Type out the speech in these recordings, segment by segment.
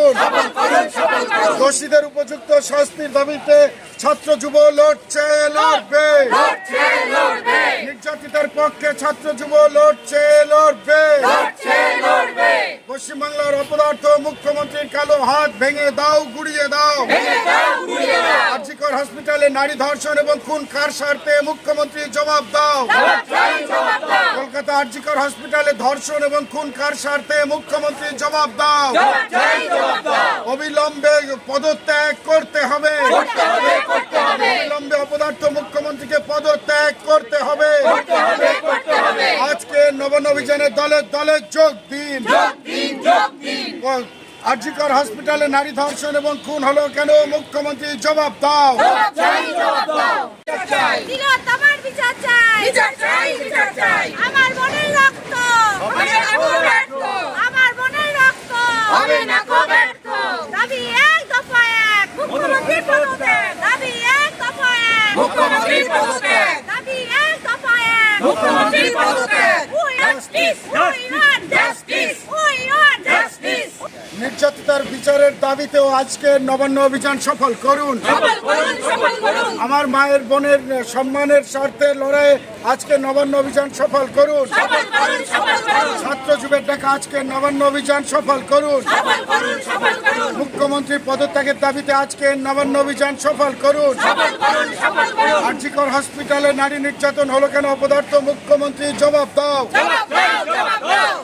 করুন। দোষীদের উপযুক্ত শাস্তির দাবিতে ছাত্র যুব লড়ছে লড়বে। নির্যাতিতার পক্ষে ছাত্র যুব লড়ছে। পশ্চিমবাংলার অপদার্থ মুখ্যমন্ত্রীর কালো হাত ভেঙে দাও গুড়িয়ে দাও। আর্জিকর হসপিটালে নারী ধর্ষণ এবং খুন কার স্বার্থে মুখ্যমন্ত্রী জবাব দাও? কলকাতা আর্জিকর হসপিটালে ধর্ষণ এবং খুন কার স্বার্থে মুখ্যমন্ত্রী জবাব দাও? অবিলম্বে পদত্যাগ করতে হবে। অবিলম্বে অপদার্থ মুখ্যমন্ত্রীকে পদত্যাগ করতে হবে। আজকে নবন অভিযানে দলে দলে যোগ দিন আর্জিকর হসপিটালে নারী ধর্ষণ এবং খুন হলো কেন? মুখ্যমন্ত্রী জবাব দাও। দিল তোমার বিচার চাই। বিচার চাই, বিচার চাই। আমার মনের রক্ত। হবে না কো ব্যর্থ। আমার মনের রক্ত। হবে না কো দাবি এক দফা এক। মুখ্যমন্ত্রী পদত্যাগ। দাবি এক দফা এক। মুখ্যমন্ত্রী পদত্যাগ। দাবি এক দফা এক। মুখ্যমন্ত্রী পদত্যাগ। justice. Justice for Iran. বিচারের দাবিতেও আজকে নবান্ন অভিযান সফল করুন। আমার মায়ের বোনের সম্মানের স্বার্থে লড়াই আজকে নবান্ন অভিযান সফল করুন। ছাত্র যুবের ডাকা আজকে নবান্ন অভিযান সফল করুন। মুখ্যমন্ত্রী পদত্যাগের দাবিতে আজকে নবান্ন অভিযান সফল করুন। আর্জিকর হসপিটালে নারী নির্যাতন হলো কেন অপদার্থ মুখ্যমন্ত্রী জবাব দাও।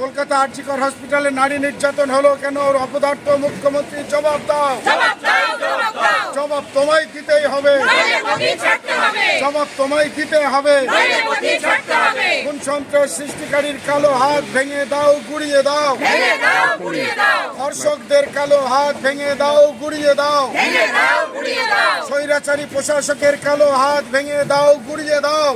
কলকাতা আর্জিকর হসপিটালে নারী নির্যাতন হলো কেন ওর অপদার্থ মুখ্যমন্ত্রী জবাব দাও জবাব তোমায় দিতেই হবে। জবাব তোমায় দিতে হবে। কোন সন্ত্রাস সৃষ্টিকারীর কালো হাত ভেঙে দাও গুড়িয়ে দাও। ধর্ষকদের কালো হাত ভেঙে দাও গুড়িয়ে দাও। স্বৈরাচারী প্রশাসকের কালো হাত ভেঙে দাও গুড়িয়ে দাও।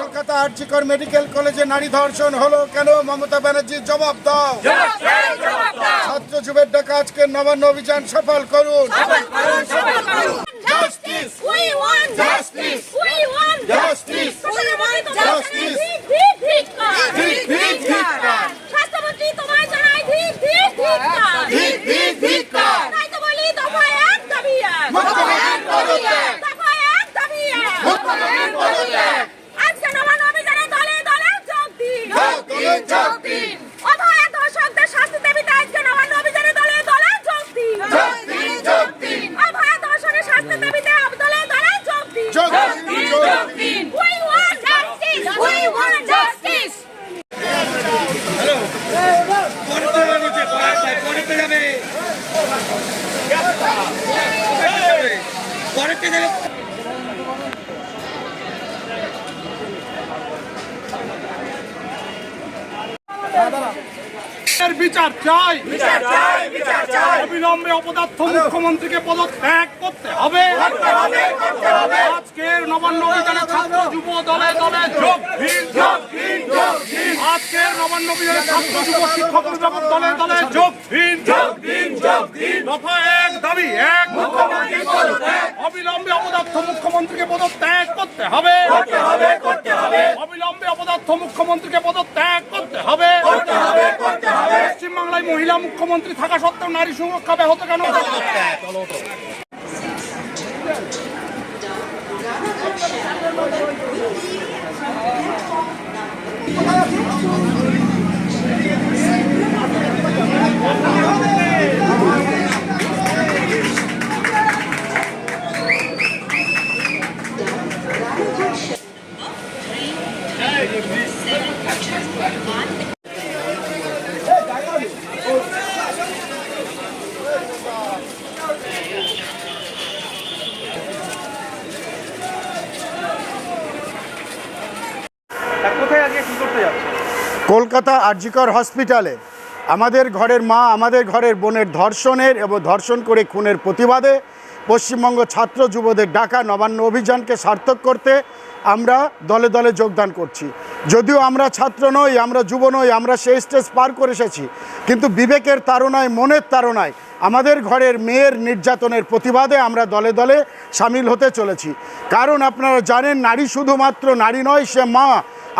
কলকাতা আর্জিকর মেডিকেল কলেজে নারী ধর্ষণ হলো কেন মমতা ব্যানার্জি জবাব দাও ছাত্র যুবের ডাকা আজকে নবান্ন অভিযান সফল করুন সফল করুন, সফল Justice! We want Justice! We want Justice! Justice! ধিক, ধিক, ধিক্কার। ধিক, ধিক, ধিক্কার। স্বাস্থ্যমন্ত্রী তোমায় জানাই ধিক, ধিক, ধিক্কার। ধিক, ধিক, ধিক্কার। তাই তো বলি দফা এক, দাবি এক। মুখ্যমন্ত্রীর পদত্যাগ। দফা এক, দাবি এক। মুখ্যমন্ত্রীর পদত্যাগ। আজকে নবান্ন অভিযানে দলে দলে যোগ দিন। দলে দলে যোগ দিন। অভয়া ধর্ষকদের শাস্তি দাবিতে আজকে নবান্ন অভিযানে দলে দলে যোগ দিন। যোগ দিন, যোগ দিন। অভয়া ধর্ষণের শাস্তি দাবিতে দলে দলে যোগ দিন। যোগ দিন, যোগ দিন। We want justice. We want justice. এর বিচার চাই। বিচার চাই, বিচার চাই। অবিলম্বে অপদার্থ মুখ্যমন্ত্রীকে পদত্যাগ করতে হবে। আজকের নবান্ন অভিযানে ছাত্র যুব দলে দলে যোগ। আজকের নবান্ন অভিযানে ছাত্র যুব শিক্ষক অভিভাবক দলে দলে যোগ দফা এক দাবি এক। অবিলম্বে অপদার্থ মুখ্যমন্ত্রীকে পদত্যাগ করতে হবে। করতে হবে, করতে হবে। অবিলম্বে অপদার্থ মুখ্যমন্ত্রীকে পদত্যাগ করতে হবে করতে হবে, করতে হবে। পশ্চিমবাংলায় মহিলা মুখ্যমন্ত্রী থাকা সত্ত্বেও নারী সুরক্ষা ব্যাহত কেন? কলকাতা আরজিকর হসপিটালে। আমাদের ঘরের মা, আমাদের ঘরের বোনের ধর্ষণের এবং ধর্ষণ করে খুনের প্রতিবাদে পশ্চিমবঙ্গ ছাত্র যুবদের ডাকা নবান্ন অভিযানকে সার্থক করতে আমরা দলে দলে যোগদান করছি। যদিও আমরা ছাত্র নই, আমরা যুব নই, আমরা সেই স্টেজ পার করে এসেছি। কিন্তু বিবেকের তাড়নায়, মনের তাড়নায় আমাদের ঘরের মেয়ের নির্যাতনের প্রতিবাদে আমরা দলে দলে সামিল হতে চলেছি। কারণ আপনারা জানেন, নারী শুধুমাত্র নারী নয়, সে মা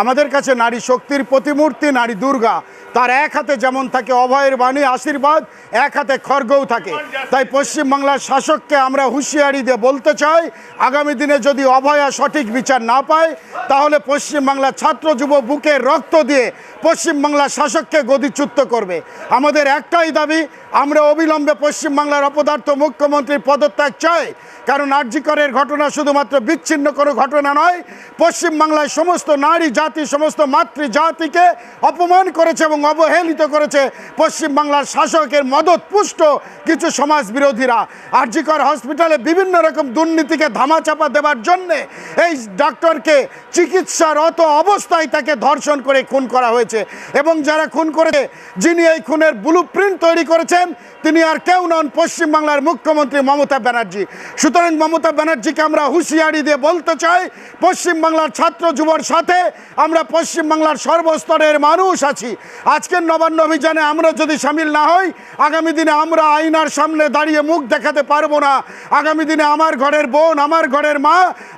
আমাদের কাছে নারী শক্তির প্রতিমূর্তি, নারী দুর্গা। তার এক হাতে যেমন থাকে অভয়ের বাণী, আশীর্বাদ, এক হাতে খড়গও থাকে। তাই পশ্চিমবাংলার শাসককে আমরা হুঁশিয়ারি দিয়ে বলতে চাই, আগামী দিনে যদি অভয়া সঠিক বিচার না পায়, তাহলে পশ্চিমবাংলার ছাত্র যুব বুকের রক্ত দিয়ে পশ্চিমবাংলার শাসককে গদিচ্যুত করবে। আমাদের একটাই দাবি আমরা অবিলম্বে পশ্চিমবাংলার অপদার্থ মুখ্যমন্ত্রীর পদত্যাগ চাই। কারণ আর্যিকরের ঘটনা শুধুমাত্র বিচ্ছিন্ন কোনো ঘটনা নয়, পশ্চিমবাংলায় সমস্ত নারী জাতি, সমস্ত মাতৃ জাতিকে অপমান করেছে এবং অবহেলিত করেছে পশ্চিমবাংলার শাসকের মদত পুষ্ট কিছু সমাজ বিরোধীরা আর্যিকর হসপিটালে বিভিন্ন রকম দুর্নীতিকে ধামাচাপা দেওয়ার জন্যে এই ডাক্তারকে চিকিৎসারত অবস্থায় তাকে ধর্ষণ করে খুন করা হয়েছে। এবং যারা খুন করেছে, যিনি এই খুনের ব্লু তৈরি করেছেন তিনি আর কেউ নন পশ্চিমবাংলার মুখ্যমন্ত্রী মমতা ব্যানার্জি। সুতরাং মমতা ব্যানার্জিকে আমরা হুঁশিয়ারি দিয়ে বলতে চাই পশ্চিমবাংলার ছাত্র যুবর সাথে আমরা পশ্চিমবাংলার সর্বস্তরের মানুষ আছি। আজকের নবান্ন অভিযানে আমরা যদি সামিল না হই, আগামী দিনে আমরা আয়নার সামনে দাঁড়িয়ে মুখ দেখাতে পারব না। আগামী দিনে আমার ঘরের বোন, আমার ঘরের মা,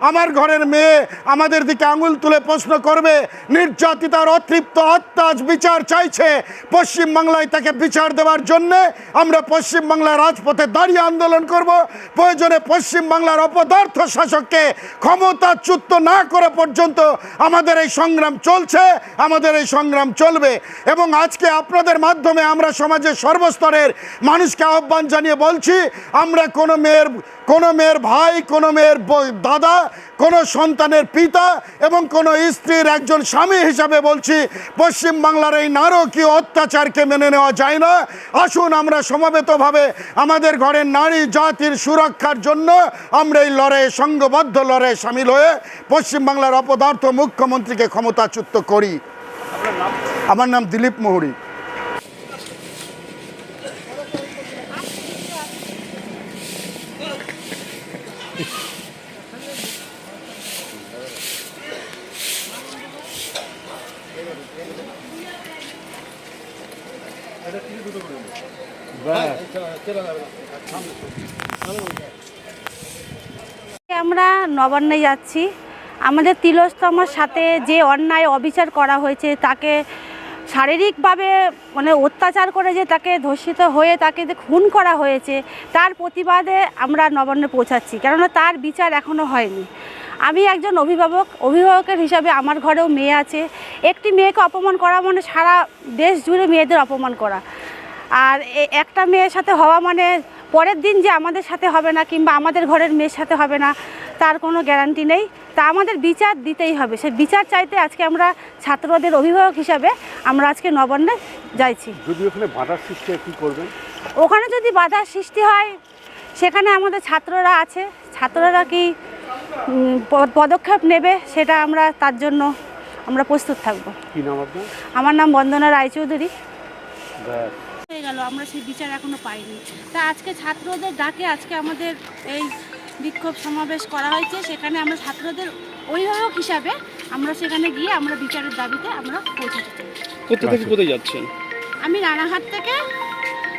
আমার ঘরের মেয়ে আমাদের দিকে আঙুল তুলে প্রশ্ন করবে, নির্যাতিতার অতৃপ্ত আত্মা আজ বিচার চাইছে পশ্চিমবাংলায় তাকে বিচার দেওয়ার জন্যে। আমরা পশ্চিমবাংলার রাজপথে দাঁড়িয়ে আন্দোলন করব। প্রয়োজনে পশ্চিমবাংলার অপদার্থ শাসককে ক্ষমতাচ্যুত না করে পর্যন্ত আমাদের এই সংগ্রাম চলছে, আমাদের এই সংগ্রাম চলবে এবং আজকে আপনাদের মাধ্যমে আমরা সমাজের সর্বস্তরের মানুষকে আহ্বান জানিয়ে বলছি, আমরা কোনো মেয়ের কোনো মেয়ের ভাই, কোনো মেয়ের দাদা, কোনো সন্তানের পিতা এবং কোনো স্ত্রীর একজন স্বামী হিসাবে বলছি, পশ্চিমবাংলার এই নারকীয় অত্যাচারকে মেনে নেওয়া যায় না। আসুন আমরা সমবেতভাবে আমাদের ঘরের নারী জাতির সুরক্ষার জন্য আমরা এই লড়াইয়ে সংঘবদ্ধ লড়াইয়ে সামিল হয়ে পশ্চিমবাংলার অপদার্থ মুখ্যমন্ত্রীকে ক্ষমতাচ্যুত করি। আমার নাম দিলীপ মুহুরী আমরা নবান্নে যাচ্ছি। আমাদের তিলোস্তমার সাথে যে অন্যায় অবিচার করা হয়েছে, তাকে শারীরিকভাবে মানে অত্যাচার করে যে তাকে ধর্ষিত হয়ে তাকে যে খুন করা হয়েছে, তার প্রতিবাদে আমরা নবান্নে পৌঁছাচ্ছি। কেননা তার বিচার এখনও হয়নি। আমি একজন অভিভাবক, অভিভাবকের হিসাবে আমার ঘরেও মেয়ে আছে। একটি মেয়েকে অপমান করা মানে সারা দেশ জুড়ে মেয়েদের অপমান করা। আর একটা মেয়ের সাথে হওয়া মানে পরের দিন যে আমাদের সাথে হবে না, কিংবা আমাদের ঘরের মেয়ের সাথে হবে না তার কোনো গ্যারান্টি নেই। তা আমাদের বিচার দিতেই হবে। সেই বিচার চাইতে আজকে আমরা ছাত্রদের অভিভাবক হিসাবে আমরা আজকে নবান্নে যাইছি। যদি ওখানে বাধার সৃষ্টি কি করবেন? ওখানে যদি বাধার সৃষ্টি হয় সেখানে আমাদের ছাত্ররা আছে। ছাত্ররা কি পদক্ষেপ নেবে সেটা আমরা তার জন্য আমরা প্রস্তুত থাকব। কি নাম আপনার? আমার নাম বন্দনা রায়চৌধুরী। হয়ে গেল আমরা সেই বিচার এখনও পাইনি। তা আজকে ছাত্রদের ডাকে আজকে আমাদের এই বিক্ষোভ সমাবেশ করা হয়েছে সেখানে আমরা ছাত্রদের অভিভাবক হিসাবে আমরা সেখানে গিয়ে আমরা বিচারের দাবিতে আমরা পৌঁছাতে চাই কোথা থেকে কোথায় যাচ্ছেন? আমি রানাঘাট থেকে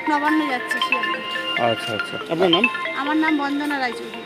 নবান্ন যাচ্ছি। আচ্ছা আচ্ছা। আপনার নাম? আমার নাম বন্দনা রায়চৌধুরী।